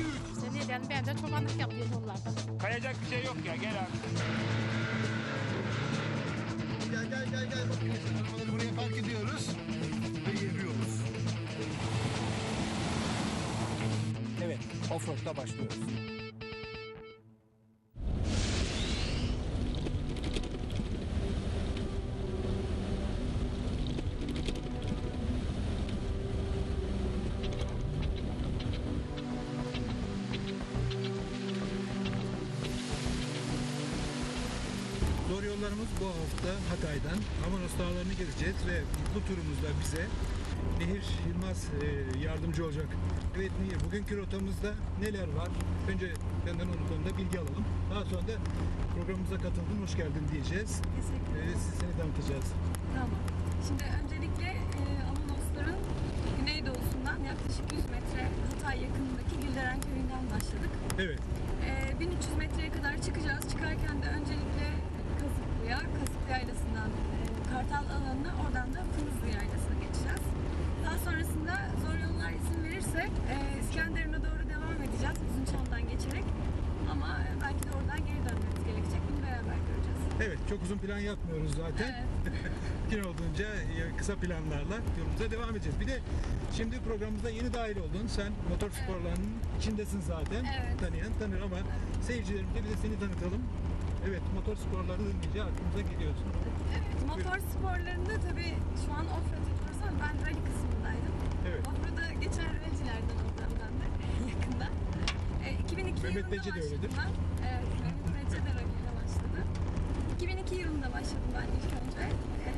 3. Seneye yani ben de çobanlık yapıyorum yollarda. Kayacak bir şey yok ya gel abi. Gel gel gel gel. Arabaları buraya park ediyoruz. Ve yürüyoruz. Evet, offroad'da başlıyoruz. Zor yollarımız bu hafta Hatay'dan Amanos Dağları'nı gezeceğiz ve bu turumuzda bize Nehir Yılmaz e, yardımcı olacak. Evet Nehir, bugünkü rotamızda neler var? Önce benden onun konuda bilgi alalım. Daha sonra da programımıza katıldın, hoş geldin diyeceğiz. Teşekkür E, ederim. siz seni tanıtacağız. Tamam. Şimdi öncelikle e, Amanosların güneydoğusu'ndan yaklaşık 100 metre Hatay yakınındaki Gülderen Köyü'nden başladık. Evet, E, 1300 metreye kadar çıkacağız. Çıkarken de öncelikle Kazıklı'ya, Kazıklı Yaylası'ndan e, Kartal alanına, oradan da Fınızlı Yaylası'na geçeceğiz. Daha sonrasında zor yollar izin verirse e, İskenderun'a doğru devam edeceğiz Uzunçam'dan geçerek. Ama e, belki de oradan geri dönmemiz gerekecek. Bunu beraber göreceğiz. evet çok uzun plan yapmıyoruz zaten. Evet. Gün olduğunca e, kısa planlarla yolumuza devam edeceğiz. Bir de şimdi programımıza yeni dahil oldun. Sen motor sporlarının içindesin zaten. Evet. Tanıyan tanır ama seyircilerimize bir de seni tanıtalım. Evet motor sporları deyince aklımıza geliyorsun. Evet, motor sporlarında tabii şu an offroad yapıyoruz ama ben rally kısmındaydım. Evet. Offroad'a geçen rallycilerden olacağım ben de yakında. E, 2002 Mehmet yılında Bece de başladım öyledir. ben. Evet, Mehmet Bece de rally ile başladı. 2002 yılında başladım ben ilk önce. E,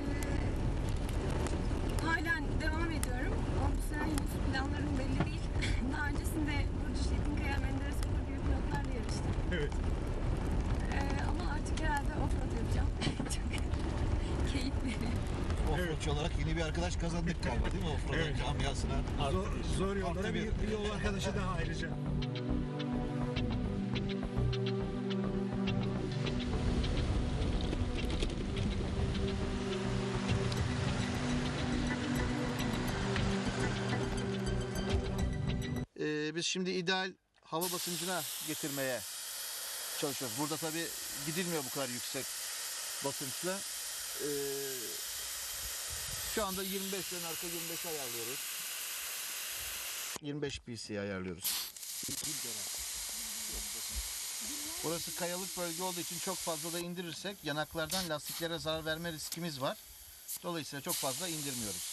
halen devam ediyorum. Ama bu sene henüz planlarım belli değil. Daha öncesinde Burcu Çetinkaya, Menderes gibi pilotlarla yarıştım. Evet. Herhalde offroad yapacağım. Çok keyifli. Offroadçu olarak yeni bir arkadaş kazandık galiba değil mi? Offroad Evet. camiasına. Zor, zor yollara bir- bir yol arkadaşı daha ayrıca. Ee, biz şimdi ideal hava basıncına getirmeye çalışıyoruz. Burada tabii gidilmiyor bu kadar yüksek basınçla. Ee, şu anda 25 ön arka 25 ayarlıyoruz. 25 pc ayarlıyoruz. Burası kayalık bölge olduğu için çok fazla da indirirsek yanaklardan lastiklere zarar verme riskimiz var. Dolayısıyla çok fazla indirmiyoruz.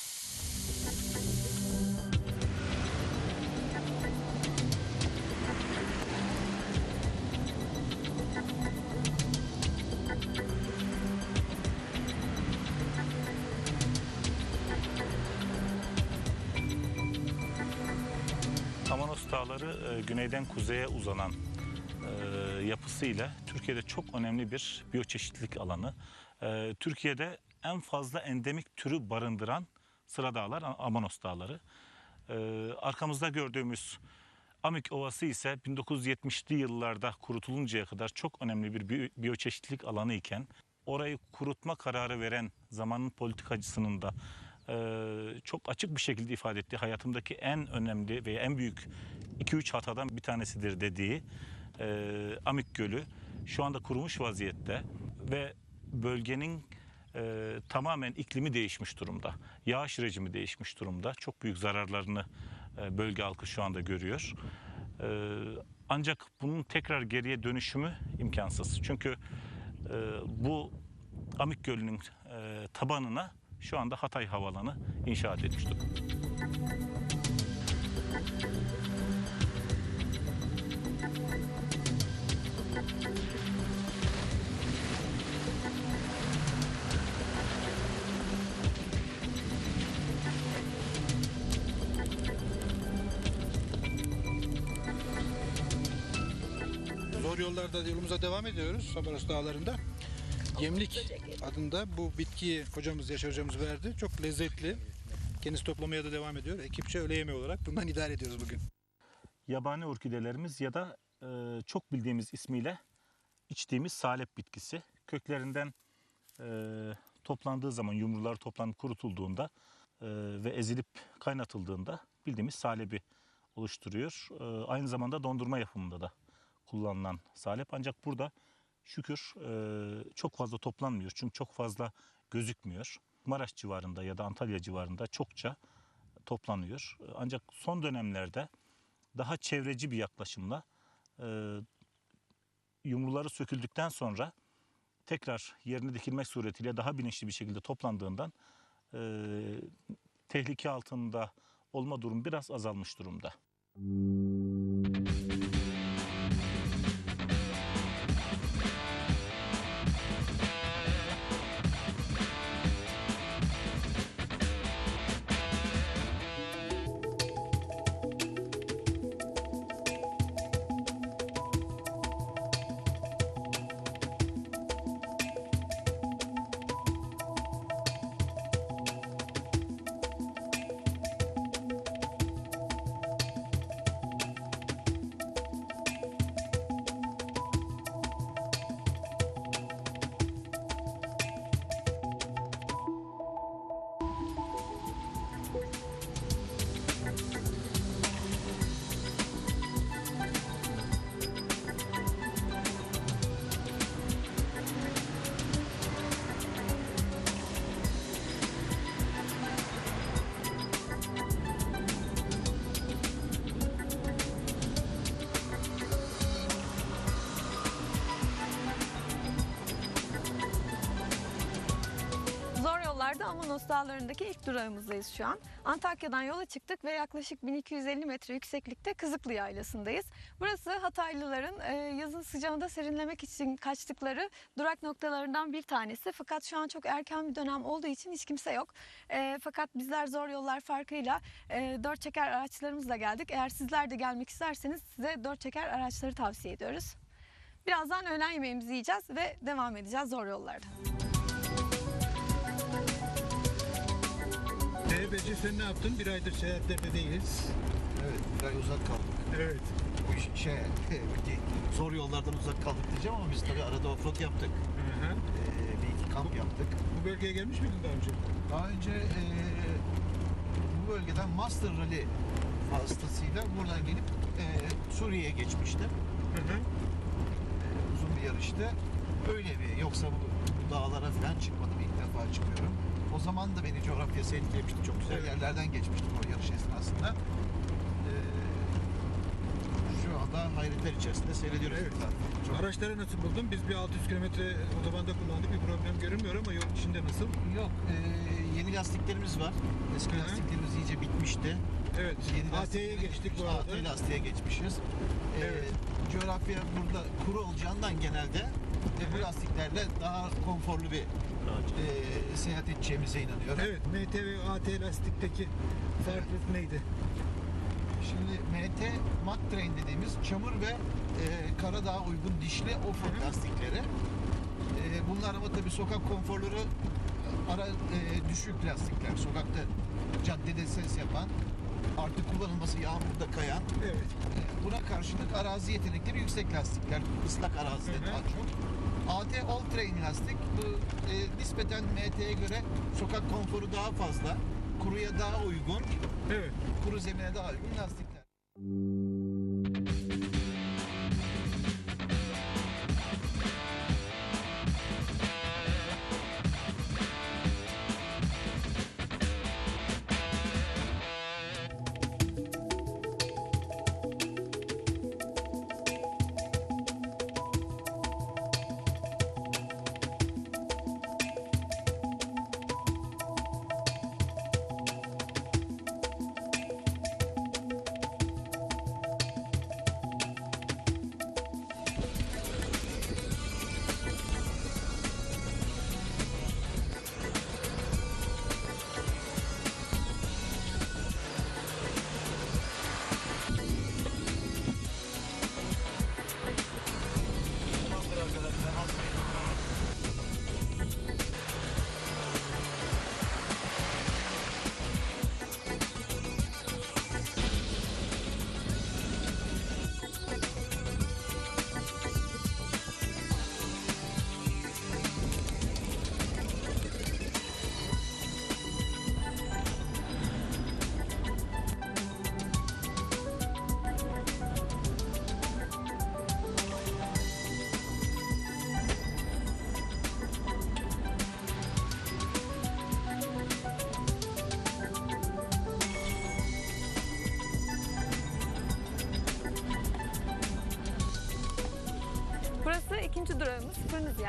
Dağları e, güneyden kuzeye uzanan e, yapısıyla Türkiye'de çok önemli bir biyoçeşitlilik alanı. E, Türkiye'de en fazla endemik türü barındıran sıra dağlar Amanos Dağları. E, arkamızda gördüğümüz Amik Ovası ise 1970'li yıllarda kurutuluncaya kadar çok önemli bir biyo- biyoçeşitlilik alanı iken orayı kurutma kararı veren zamanın politikacısının da çok açık bir şekilde ifade ettiği hayatımdaki en önemli ve en büyük 2-3 hatadan bir tanesidir dediği Amik Gölü şu anda kurumuş vaziyette ve bölgenin e, tamamen iklimi değişmiş durumda. Yağış rejimi değişmiş durumda. Çok büyük zararlarını e, bölge halkı şu anda görüyor. E, ancak bunun tekrar geriye dönüşümü imkansız. Çünkü e, bu Amik Gölü'nün e, tabanına şu anda Hatay Havalanı inşaat edilmiş durumda. Zor yollarda yolumuza devam ediyoruz Sabaros Dağları'nda. Yemlik adında bu bitkiyi hocamız, Yaşar hocamız verdi. Çok lezzetli. Kendisi toplamaya da devam ediyor. Ekipçe öğle yemeği olarak bundan idare ediyoruz bugün. yabani orkidelerimiz ya da e, çok bildiğimiz ismiyle içtiğimiz salep bitkisi. Köklerinden e, toplandığı zaman yumrular toplanıp kurutulduğunda e, ve ezilip kaynatıldığında bildiğimiz salebi oluşturuyor. E, aynı zamanda dondurma yapımında da kullanılan salep. Ancak burada şükür e, çok fazla toplanmıyor. Çünkü çok fazla gözükmüyor. Maraş civarında ya da Antalya civarında çokça toplanıyor. Ancak son dönemlerde daha çevreci bir yaklaşımla e, yumruları söküldükten sonra tekrar yerine dikilmek suretiyle daha bilinçli bir şekilde toplandığından e, tehlike altında olma durum biraz azalmış durumda. Zor Amanos Dağları'ndaki ilk durağımızdayız şu an. Antakya'dan yola çıktık ve yaklaşık 1250 metre yükseklikte Kızıklı Yaylası'ndayız. Burası Hataylıların e, yazın sıcağında serinlemek için kaçtıkları durak noktalarından bir tanesi. Fakat şu an çok erken bir dönem olduğu için hiç kimse yok. E, fakat bizler zor yollar farkıyla e, dört çeker araçlarımızla geldik. Eğer sizler de gelmek isterseniz size dört çeker araçları tavsiye ediyoruz. Birazdan öğlen yemeğimizi yiyeceğiz ve devam edeceğiz zor yollarda. Ee, Bece sen ne yaptın? Bir aydır seyahatlerde değiliz. Evet, bir ay uzak kaldık. Evet. Bu iş, şey, zor yollardan uzak kaldık diyeceğim ama biz tabii arada offroad yaptık. Hı hı. Ee, bir iki kamp yaptık. Bu bölgeye gelmiş miydin daha önce? Daha önce eee, bu bölgeden Master Rally vasıtasıyla buradan gelip eee, Suriye'ye geçmiştim. Hı hı. Eee, uzun bir yarıştı. Öyle bir yoksa bu, bu dağlara falan çıkmadım ilk defa çıkıyorum. O zaman da beni coğrafyası etkilemişti. Çok güzel yerlerden geçmiştim o yarış esnasında. Eee, şu anda hayretler içerisinde seyrediyoruz. Evet. Çok- Araçları nasıl buldun? Biz bir 600 kilometre otobanda kullandık. Bir problem görünmüyor ama yol içinde nasıl? Yok, eee, yeni lastiklerimiz var. Eski Hı lastiklerimiz iyice bitmişti. Evet. Yeni AT'ye geçtik bu arada. AT lastiğe geçmişiz. Ee, Evet. Coğrafya burada kuru olacağından genelde e, hı. lastiklerle daha konforlu bir e, seyahat edeceğimize inanıyorum. Evet. MT ve AT lastikteki farklılık neydi? Şimdi MT Mat Train dediğimiz çamur ve e, Karadağ'a uygun dişli offroad lastikleri. E, bunlar ama tabii sokak konforları ara e, düşük lastikler. Sokakta caddede ses yapan artık kullanılması yağmurda kayan Evet. Buna karşılık arazi yetenekleri yüksek lastikler, ıslak arazide daha çok. AT All Terrain lastik bu e, nispeten MT'ye göre sokak konforu daha fazla, kuruya daha uygun, Evet. kuru zemine daha uygun lastikler.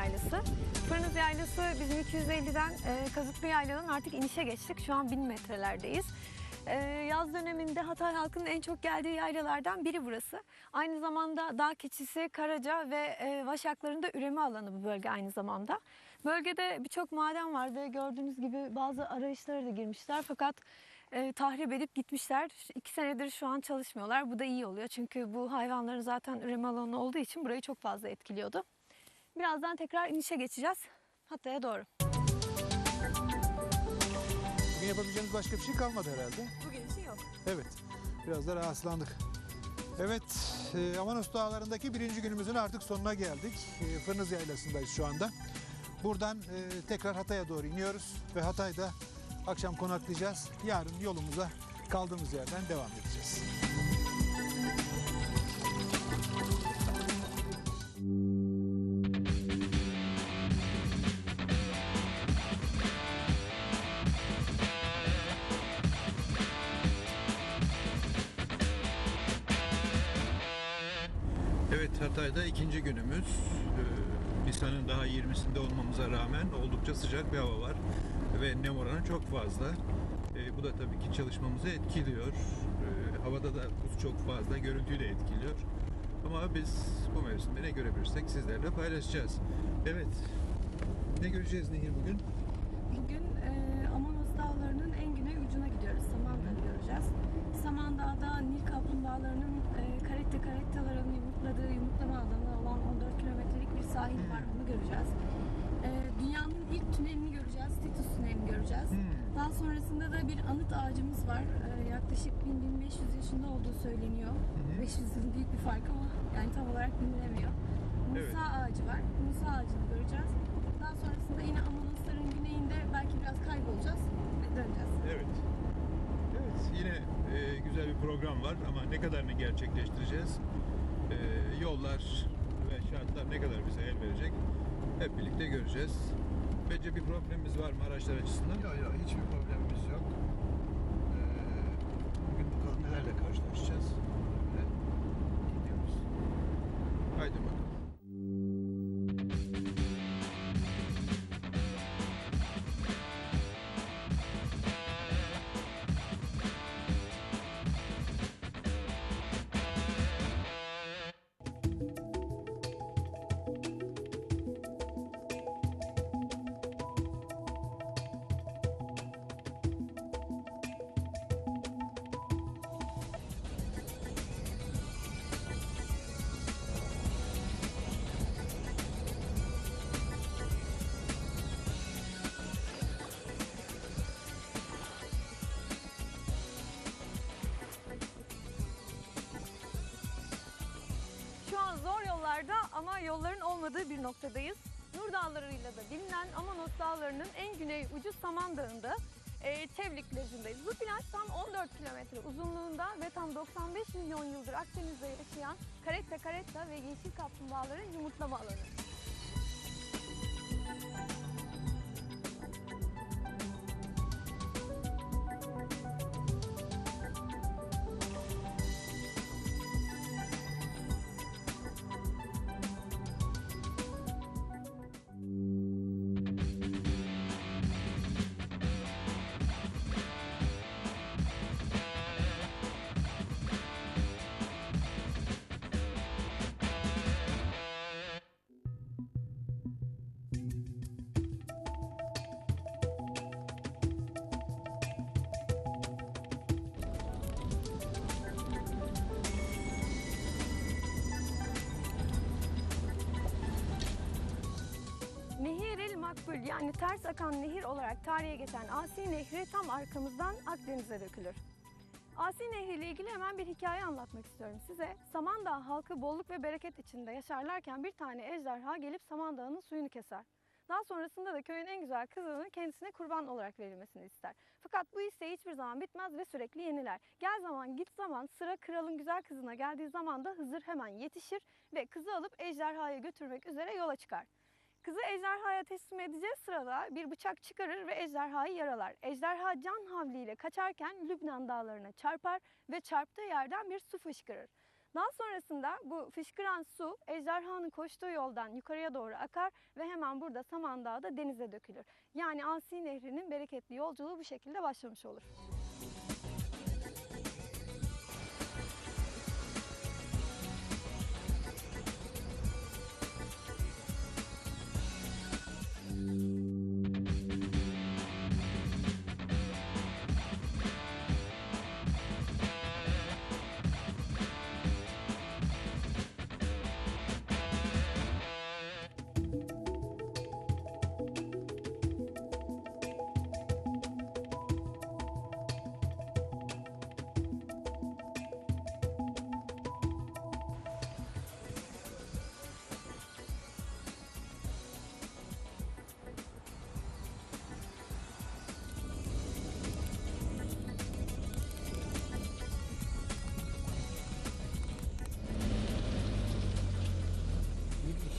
Yaylası. Fırnız Yaylası bizim 250'den e, Kazıklı Yayla'dan artık inişe geçtik. Şu an 1000 metrelerdeyiz. E, yaz döneminde Hatay halkının en çok geldiği yaylalardan biri burası. Aynı zamanda dağ keçisi, karaca ve e, vaşakların da üreme alanı bu bölge aynı zamanda. Bölgede birçok maden var ve gördüğünüz gibi bazı arayışlara da girmişler fakat e, tahrip edip gitmişler. İki senedir şu an çalışmıyorlar. Bu da iyi oluyor çünkü bu hayvanların zaten üreme alanı olduğu için burayı çok fazla etkiliyordu. Birazdan tekrar inişe geçeceğiz Hatay'a doğru. Bugün yapabileceğimiz başka bir şey kalmadı herhalde. Bugün için yok. Evet, biraz da rahatsızlandık. Evet, e, Amanos Dağları'ndaki birinci günümüzün artık sonuna geldik. E, Fırnız Yaylası'ndayız şu anda. Buradan e, tekrar Hatay'a doğru iniyoruz ve Hatay'da akşam konaklayacağız. Yarın yolumuza kaldığımız yerden devam edeceğiz. Hatay'da ikinci günümüz. Ee, Nisan'ın daha 20'sinde olmamıza rağmen oldukça sıcak bir hava var. Ve nem oranı çok fazla. Ee, bu da tabii ki çalışmamızı etkiliyor. Ee, havada da buz çok fazla, görüntüyü de etkiliyor. Ama biz bu mevsimde ne görebilirsek sizlerle paylaşacağız. Evet. Ne göreceğiz Nehir bugün? Bugün e, Amanos Dağları'nın en güney ucuna gidiyoruz. Samandağ'ı göreceğiz. Samandağ'da Nil kaplumbağalarının e, karette karettaların yumurtladığı yumurtlama alanı olan 14 kilometrelik bir sahil var. Onu göreceğiz. E, dünyanın ilk tünelini göreceğiz. Titus tünelini göreceğiz. Hmm. Daha sonrasında da bir anıt ağacımız var. E, yaklaşık 1000-1500 yaşında olduğu söyleniyor. hı. 500 yılın büyük bir farkı ama yani tam olarak bilinemiyor. Musa Evet. ağacı var. Musa ağacını göreceğiz. Daha sonrasında yine Amanosların güneyinde belki biraz kaybolacağız döneceğiz. Evet. Evet yine e, güzel bir program var ama ne kadarını gerçekleştireceğiz? E, yollar ve şartlar ne kadar bize el verecek? Hep birlikte göreceğiz. Bence bir problemimiz var mı araçlar açısından? Yok yok hiçbir problemimiz yok. Ee, bugün bakalım nelerle karşılaşacağız. Noktadayız. Nur Dağları'yla da bilinen Amanos Dağları'nın en güney ucu Saman Dağı'nda e, Çevlik plajındayız. Bu plaj tam 14 kilometre uzunluğunda ve tam 95 milyon yıldır Akdeniz'de yaşayan karetta karetta ve yeşil kaplumbağaların yumurtlama alanı. Makbul yani ters akan nehir olarak tarihe geçen Asi Nehri tam arkamızdan Akdeniz'e dökülür. Asi Nehri ile ilgili hemen bir hikaye anlatmak istiyorum size. Samandağ halkı bolluk ve bereket içinde yaşarlarken bir tane ejderha gelip Samandağ'ın suyunu keser. Daha sonrasında da köyün en güzel kızını kendisine kurban olarak verilmesini ister. Fakat bu isteği hiçbir zaman bitmez ve sürekli yeniler. Gel zaman git zaman sıra kralın güzel kızına geldiği zaman da Hızır hemen yetişir ve kızı alıp ejderhaya götürmek üzere yola çıkar. Kızı ejderhaya teslim edeceği sırada bir bıçak çıkarır ve ejderhayı yaralar. Ejderha can havliyle kaçarken Lübnan dağlarına çarpar ve çarptığı yerden bir su fışkırır. Daha sonrasında bu fışkıran su ejderhanın koştuğu yoldan yukarıya doğru akar ve hemen burada Samandağ'da denize dökülür. Yani Asi Nehri'nin bereketli yolculuğu bu şekilde başlamış olur.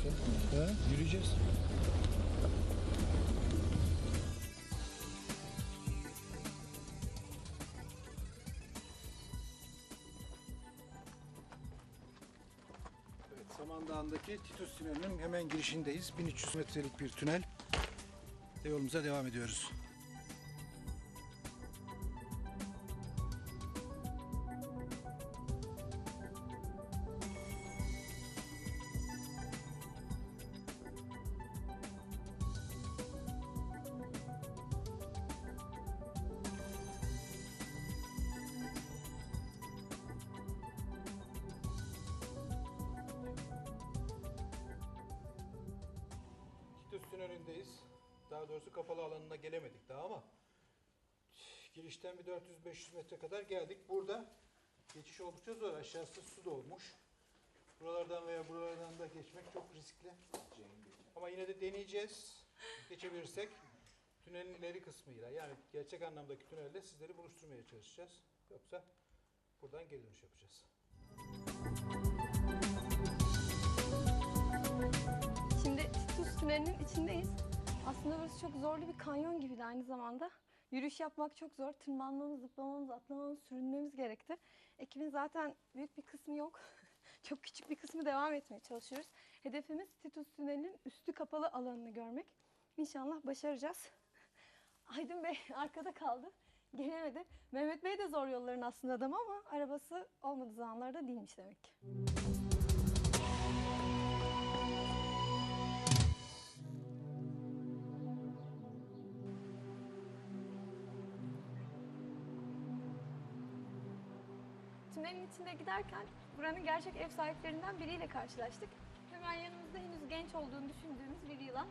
Ha, yürüyeceğiz. Evet, Samandağ'ındaki Titus Tüneli'nin hemen girişindeyiz. 1300 metrelik bir tünel. Ve yolumuza devam ediyoruz. Daha doğrusu kapalı alanına gelemedik daha ama girişten bir 400-500 metre kadar geldik. Burada geçiş oldukça zor. Aşağısı su dolmuş. Buralardan veya buralardan da geçmek çok riskli. Ama yine de deneyeceğiz. Geçebilirsek tünelin ileri kısmıyla yani gerçek anlamdaki tünelle sizleri buluşturmaya çalışacağız. Yoksa buradan geri dönüş yapacağız. Şimdi Titus Tüneli'nin içindeyiz. Aslında burası çok zorlu bir kanyon gibiydi aynı zamanda. Yürüyüş yapmak çok zor. Tırmanmamız, zıplamamız, atlamamız, sürünmemiz gerekti. Ekibin zaten büyük bir kısmı yok. çok küçük bir kısmı devam etmeye çalışıyoruz. Hedefimiz Titus Tüneli'nin üstü kapalı alanını görmek. İnşallah başaracağız. Aydın Bey arkada kaldı. Gelemedi. Mehmet Bey de zor yolların aslında adamı ama arabası olmadığı zamanlarda değilmiş demek ki. Tünelin içinde giderken buranın gerçek ev sahiplerinden biriyle karşılaştık. Hemen yanımızda henüz genç olduğunu düşündüğümüz bir yılan.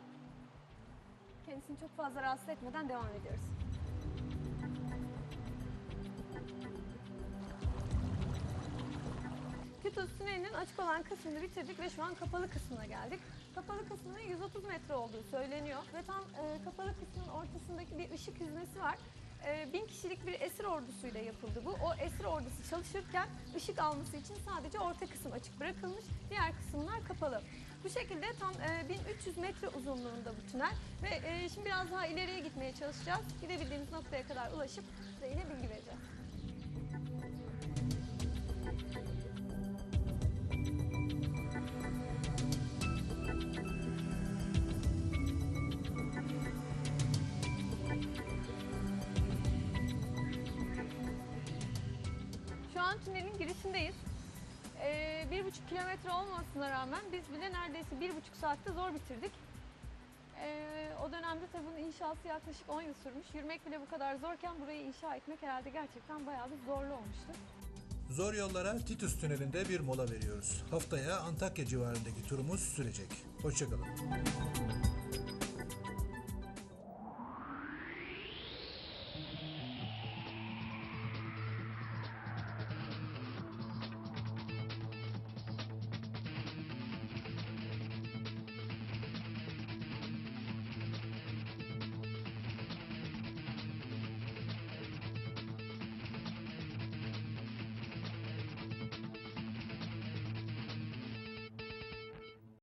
Kendisini çok fazla rahatsız etmeden devam ediyoruz. Titus Tüneli'nin açık olan kısmını bitirdik ve şu an kapalı kısmına geldik. Kapalı kısmının 130 metre olduğu söyleniyor ve tam e, kapalı kısmın ortasındaki bir ışık hüznesi var. E, bin kişilik bir esir ordusuyla yapıldı bu. O esir ordusu çalışırken ışık alması için sadece orta kısım açık bırakılmış, diğer kısımlar kapalı. Bu şekilde tam e, 1300 metre uzunluğunda bu tünel ve e, şimdi biraz daha ileriye gitmeye çalışacağız. Gidebildiğimiz noktaya kadar ulaşıp size yine bilgi vereceğiz. Girişindeyiz. Ee, bir buçuk kilometre olmasına rağmen biz bile neredeyse bir buçuk saatte zor bitirdik. Ee, o dönemde tabii bunun inşası yaklaşık 10 yıl sürmüş. Yürümek bile bu kadar zorken burayı inşa etmek herhalde gerçekten bayağı bir zorlu olmuştu. Zor yollara Titus Tüneli'nde bir mola veriyoruz. Haftaya Antakya civarındaki turumuz sürecek. Hoşçakalın.